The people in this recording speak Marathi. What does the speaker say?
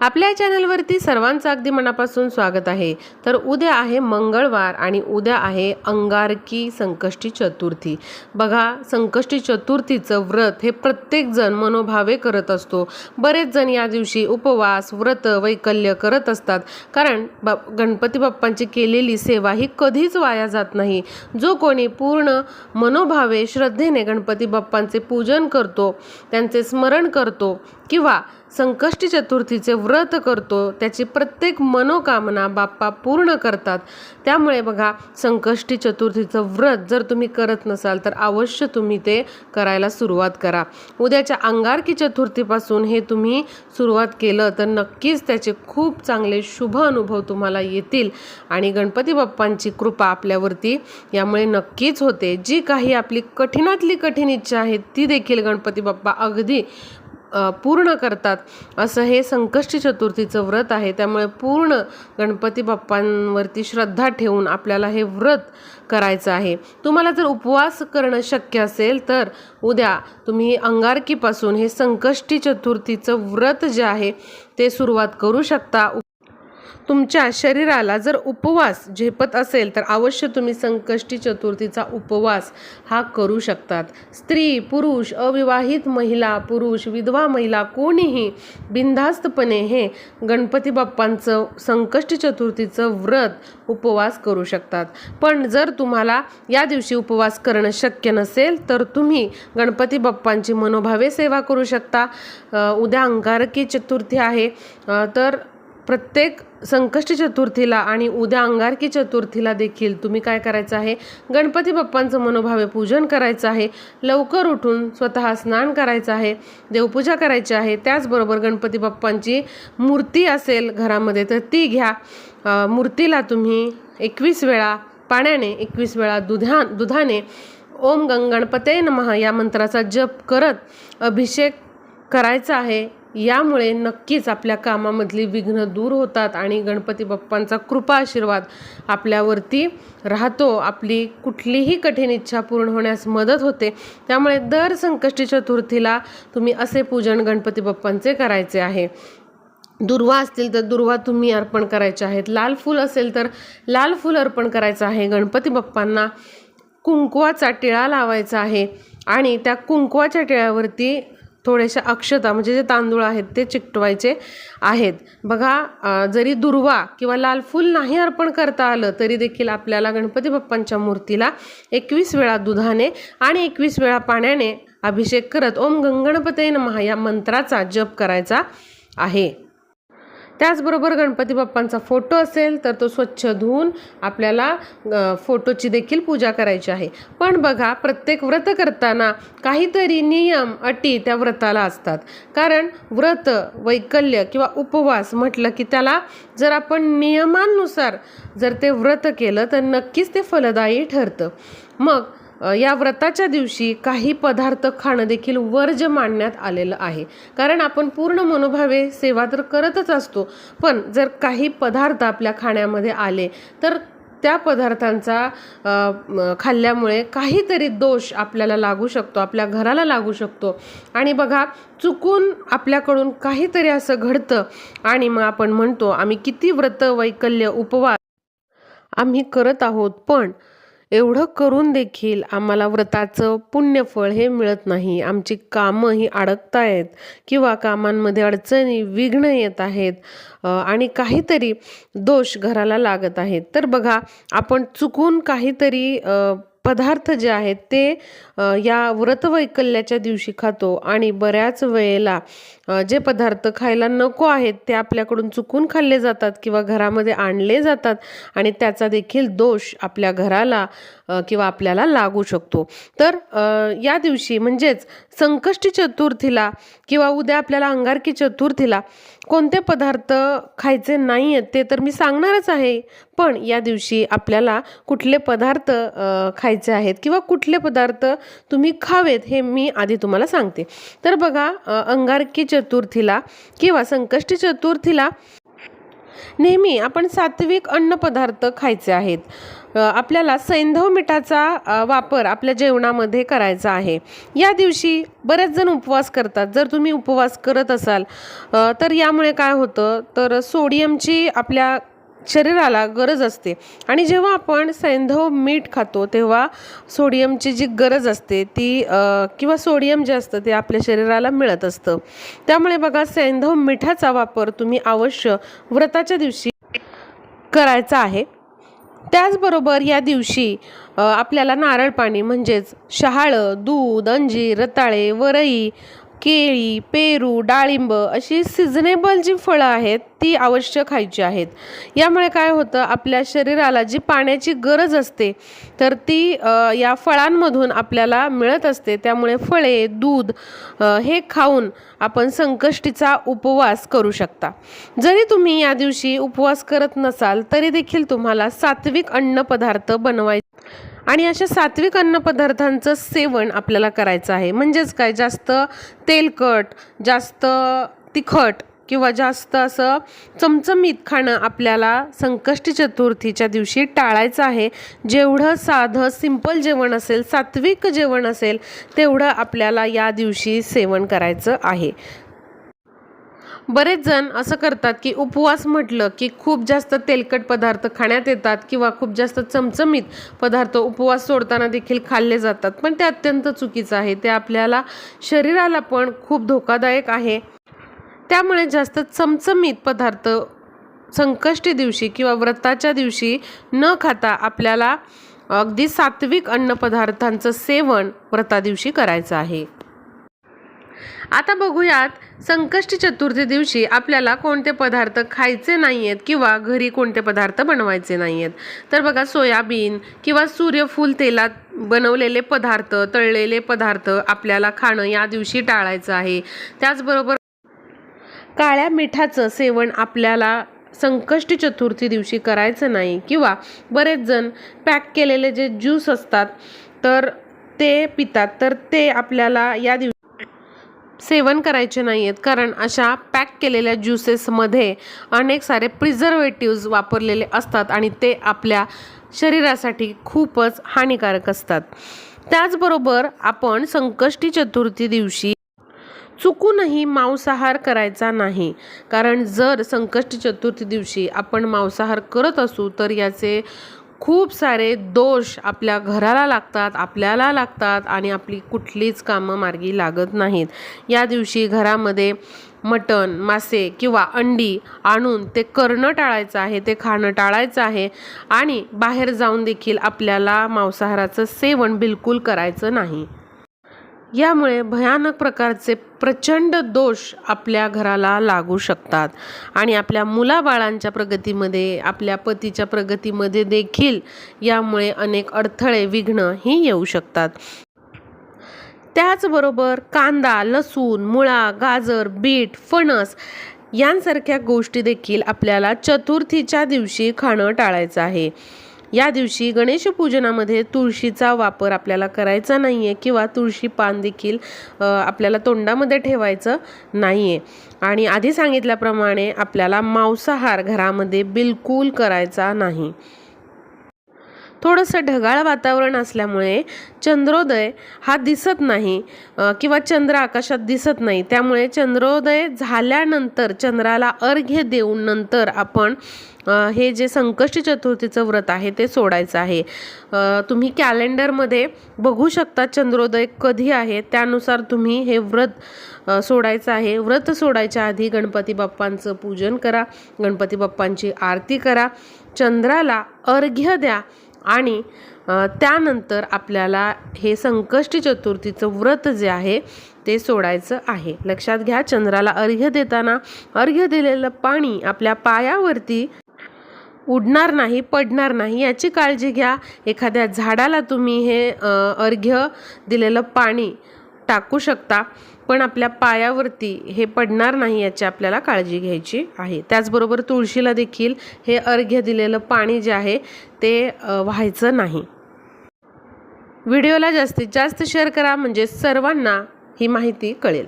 आपल्या चॅनलवरती सर्वांचं अगदी मनापासून स्वागत आहे. तर उद्या आहे मंगळवार आणि उद्या आहे अंगारकी संकष्टी चतुर्थी. बघा संकष्टी चतुर्थीचं व्रत हे प्रत्येकजण मनोभावे करत असतो. बरेच जण या दिवशी उपवास व्रत वैकल्य करत असतात. कारण बा गणपती बाप्पांची केलेली सेवा ही कधीच वाया जात नाही. जो कोणी पूर्ण मनोभावे श्रद्धेने गणपती बाप्पांचे पूजन करतो त्यांचे स्मरण करतो किंवा संकष्टी चतुर्थीचे व्रत करतो त्याची प्रत्येक मनोकामना बाप्पा पूर्ण करतात. त्यामुळे बघा संकष्टी चतुर्थीचं व्रत जर तुम्ही करत नसाल तर अवश्य तुम्ही ते करायला सुरुवात करा. उद्याच्या अंगारकी चतुर्थीपासून हे तुम्ही सुरुवात केलं तर नक्कीच त्याचे खूप चांगले शुभ अनुभव तुम्हाला येतील. आणि गणपती बाप्पांची कृपा आपल्यावरती यामुळे नक्कीच होते. जी काही आपली कठीणातली कठीण इच्छा आहे ती देखील गणपती बाप्पा अगदी पूर्ण करतात. असं हे संकष्टी चतुर्थीचं व्रत आहे. त्यामुळे पूर्ण गणपती बाप्पांवरती श्रद्धा ठेवून आपल्याला हे व्रत करायचं आहे. तुम्हाला जर उपवास करणं शक्य असेल तर उद्या तुम्ही अंगारकीपासून हे संकष्टी चतुर्थीचं व्रत जे आहे ते सुरुवात करू शकता. तुमच्या शरीराला जर उपवास झेपत असेल तर अवश्य तुम्ही संकष्टी चतुर्थीचा उपवास हा करू शकतात. स्त्री पुरुष अविवाहित महिला पुरुष विधवा महिला कोणीही बिनधास्तपणे हे गणपती बाप्पांचं संकष्टी चतुर्थीचं व्रत उपवास करू शकतात. पण जर तुम्हाला या दिवशी उपवास करणं शक्य नसेल तर तुम्ही गणपती बाप्पांची मनोभावे सेवा करू शकता. उद्या अंगारकी चतुर्थी आहे. तर प्रत्येक संकष्टी चतुर्थीला आणि उद्या अंगारकी चतुर्थीला देखील तुम्ही काय करायचं आहे? गणपती बाप्पांचं मनोभावे पूजन करायचं आहे. लवकर उठून स्वतः स्नान करायचं आहे. देवपूजा करायची आहे. त्याचबरोबर गणपती बाप्पांची मूर्ती असेल घरामध्ये तर ती घ्या. मूर्तीला तुम्ही एकवीस वेळा पाण्याने एकवीस वेळा दुधा दुधाने ओम गंग गणपते नमः या मंत्राचा जप करत अभिषेक करायचा आहे. यामुळे नक्कीच आपल्या कामामधली विघ्न दूर होतात आणि गणपती बाप्पांचा कृपा आशीर्वाद आपल्यावरती राहतो. आपली कुठलीही कठीण इच्छा पूर्ण होण्यास मदत होते. त्यामुळे दर संकष्टी चतुर्थीला तुम्ही असे पूजन गणपती बाप्पांचे करायचे आहे. दुर्वा असतील तर दुर्वा तुम्ही अर्पण करायचे आहेत. लाल फूल असेल तर लाल फूल अर्पण करायचं आहे. गणपती बाप्पांना कुंकवाचा टिळा लावायचा आहे आणि त्या कुंकवाच्या टिळ्यावरती थोड्याशा अक्षता म्हणजे जे तांदूळ आहेत ते चिकटवायचे आहेत. बघा जरी दुर्वा किंवा लाल फूल नाही अर्पण करता आलं तरी देखील आपल्याला गणपती बाप्पांच्या मूर्तीला एकवीस वेळा दुधाने आणि एकवीस वेळा पाण्याने अभिषेक करत ओम गंगणपते नमहा या मंत्राचा जप करायचा आहे. त्याचबरोबर गणपती बाप्पांचा फोटो असेल तर तो स्वच्छ धुवून आपल्याला फोटोची देखील पूजा करायची आहे. पण बघा प्रत्येक व्रत करताना काहीतरी नियम अटी त्या व्रताला असतात. कारण व्रत वैकल्य किंवा उपवास म्हटलं की त्याला जर आपण नियमांनुसार जर ते व्रत केलं तर नक्कीच ते फलदायी ठरतं. मग या व्रताच्या दिवशी काही पदार्थ खाणं देखील वर्ज मानण्यात आलेलं आहे. कारण आपण पूर्ण मनोभावे सेवा तर करतच असतो. पण जर काही पदार्थ आपल्या खाण्यामध्ये आले तर त्या पदार्थांचा खाल्ल्यामुळे काहीतरी दोष आपल्याला लागू शकतो आपल्या घराला लागू शकतो. आणि बघा चुकून आपल्याकडून काहीतरी असं घडतं आणि मग आपण म्हणतो आम्ही किती व्रत वैकल्य उपवास आम्ही करत आहोत पण एवढं करून देखील आम्हाला व्रताचं पुण्यफळ हे मिळत नाही. आमची कामं ही अडकतायत किंवा कामांमध्ये अडचणी विघ्न येत आहेत आणि काहीतरी दोष घराला लागत आहेत. तर बघा आपण चुकून काहीतरी पदार्थ जे आहेत ते या व्रतवैकल्याच्या दिवशी खातो आणि बऱ्याच वेळेला जे पदार्थ खायला नको आहेत ते आपल्याकडून चुकून खाल्ले जातात किंवा घरामध्ये आणले जातात आणि त्याचा देखील दोष आपल्या घराला किंवा आपल्याला लागू शकतो. तर या दिवशी म्हणजेच संकष्टी चतुर्थीला किंवा उद्या आपल्याला अंगारकी चतुर्थीला कोणते पदार्थ खायचे नाही आहेत ते तर मी सांगणारच आहे. पण या दिवशी आपल्याला कुठले पदार्थ खायचे आहेत किंवा कुठले पदार्थ तुम्ही खावेत हे मी आधी तुम्हाला सांगते. तर बघा अंगारकी चतुर्थीला किंवा संकष्टी चतुर्थीला नेहमी आपण सात्विक अन्नपदार्थ खायचे आहेत. आपल्याला सैंधव मिठाचा वापर आपल्या जेवणामध्ये करायचा आहे. या दिवशी बरेच जण उपवास करतात. जर तुम्ही उपवास करत असाल तर यामुळे काय होतं? तर सोडियमची आपल्या शरीराला गरज असते. आणि जेव्हा आपण सैंधव मीठ खातो तेव्हा सोडियमची जी गरज असते ती किंवा सोडियम जे असतं ते आपल्या शरीराला मिळत असतं. त्यामुळे बघा सैंधव मिठाचा वापर तुम्ही अवश्य व्रताच्या दिवशी करायचा आहे. त्याचबरोबर या दिवशी आपल्याला नारळ पाणी म्हणजेच शहाळं दूध अंजीर रताळे वरई केळी पेरू डाळिंब अशी सिझनेबल जी फळं आहेत ती अवश्य खायची आहेत. यामुळे काय होतं आपल्या शरीराला जी पाण्याची गरज असते तर ती या फळांमधून आपल्याला मिळत असते. त्यामुळे फळे दूध हे खाऊन आपण संकष्टीचा उपवास करू शकता. जरी तुम्ही या दिवशी उपवास करत नसाल तरी देखील तुम्हाला सात्विक अन्न पदार्थ बनवायचे आणि अशा सात्विक अन्नपदार्थांचं सेवन आपल्याला करायचं आहे. म्हणजेच काय? जास्त तेलकट जास्त तिखट किंवा जास्त असं चमचमीत खाणं आपल्याला संकष्टी चतुर्थीच्या दिवशी टाळायचं आहे. जेवढं साधं सिंपल जेवण असेल सात्विक जेवण असेल तेवढं आपल्याला या दिवशी सेवन करायचं आहे. बरेच जण असं करतात की उपवास म्हटलं की खूप जास्त तेलकट पदार्थ खाण्यात येतात किंवा खूप जास्त चमचमीत पदार्थ उपवास सोडताना देखील खाल्ले जातात. पण ते अत्यंत चुकीचं आहे. ते आपल्याला शरीराला पण खूप धोकादायक आहे. त्यामुळे जास्त चमचमीत पदार्थ संकष्टी दिवशी किंवा व्रताच्या दिवशी न खाता आपल्याला अगदी सात्विक अन्नपदार्थांचं सेवन व्रता दिवशी करायचं आहे. आता बघूयात संकष्टी चतुर्थी दिवशी आपल्याला कोणते पदार्थ खायचे नाही आहेत किंवा घरी कोणते पदार्थ बनवायचे नाही आहेत तर बघा सोयाबीन किंवा सूर्यफूल तेलात बनवलेले पदार्थ तळलेले पदार्थ आपल्याला खाणं या दिवशी टाळायचं आहे. त्याचबरोबर काळ्या मिठाचं सेवन आपल्याला संकष्टी चतुर्थी दिवशी करायचं नाही किंवा बरेच जण पॅक केलेले जे ज्यूस असतात तर ते पितात. तर ते आपल्याला या दिवशी सेवन करायचे नाही आहेत कारण अशा पॅक केलेल्या ज्युसेसमध्ये अनेक सारे प्रिझर्वेटिव्ज वापरलेले असतात आणि ते आपल्या शरीरासाठी खूपच हानिकारक असतात. त्याचबरोबर आपण संकष्टी चतुर्थी दिवशी चुकूनही मांसाहार करायचा नाही. कारण जर संकष्टी चतुर्थी दिवशी आपण मांसाहार करत असू तर याचे खूप सारे दोष आपल्या घराला लागतात आपल्याला लागतात आणि आपली कुठलीच कामं मार्गी लागत नाहीत. या दिवशी घरामध्ये मटण मासे किंवा अंडी आणून ते करणं टाळायचं आहे ते खाणं टाळायचं आहे आणि बाहेर जाऊन देखील आपल्याला मांसाहाराचं सेवन बिलकुल करायचं नाही. यामुळे भयानक प्रकारचे प्रचंड दोष आपल्या घराला लागू शकतात. आणि आपल्या मुलाबाळांच्या प्रगतीमध्ये आपल्या पतीच्या प्रगतीमध्ये देखील यामुळे अनेक अडथळे विघ्न ही येऊ शकतात. त्याचबरोबर कांदा लसूण मुळा गाजर बीट फणस यांसारख्या गोष्टी देखील आपल्याला चतुर्थीच्या दिवशी खाणं टाळायचं आहे. या दिवशी गणेश पूजनामध्ये तुळशीचा वापर आपल्याला करायचा नाही आहे किंवा तुळशी पान देखील आपल्याला तोंडामध्ये ठेवायचं नाही आहे आणि आधी सांगितल्याप्रमाणे आपल्याला मांसाहार घरामध्ये बिलकुल करायचा नाही. थोडंसं ढगाळ वातावरण असल्यामुळे चंद्रोदय हा दिसत नाही किंवा चंद्र आकाशात दिसत नाही. त्यामुळे चंद्रोदय झाल्यानंतर चंद्राला अर्घ्य देऊन नंतर आपण हे जे संकष्टी चतुर्थीचं व्रत आहे ते सोडायचं आहे. तुम्ही कॅलेंडरमध्ये बघू शकता चंद्रोदय कधी आहे त्यानुसार तुम्ही हे व्रत सोडायचं आहे. व्रत सोडायच्या आधी गणपती बाप्पांचं पूजन करा गणपती बाप्पांची आरती करा. चंद्राला अर्घ्य द्या आणि त्यानंतर आपल्याला हे संकष्टी चतुर्थीचं व्रत जे आहे ते सोडायचं आहे. लक्षात घ्या चंद्राला अर्घ्य देताना अर्घ्य दिलेलं पाणी आपल्या पायावरती उडणार नाही पडणार नाही याची काळजी घ्या. एखाद्या झाडाला तुम्ही हे अर्घ्य दिलेलं पाणी टाकू शकता पण आपल्या पायावरती हे पडणार नाही याची आपल्याला काळजी घ्यायची आहे. त्याचबरोबर तुळशीला देखील हे अर्घ्य दिलेलं पाणी जे आहे ते व्हायचं नाही. व्हिडिओला जास्तीत जास्त शेअर करा म्हणजे सर्वांना ही माहिती कळेल.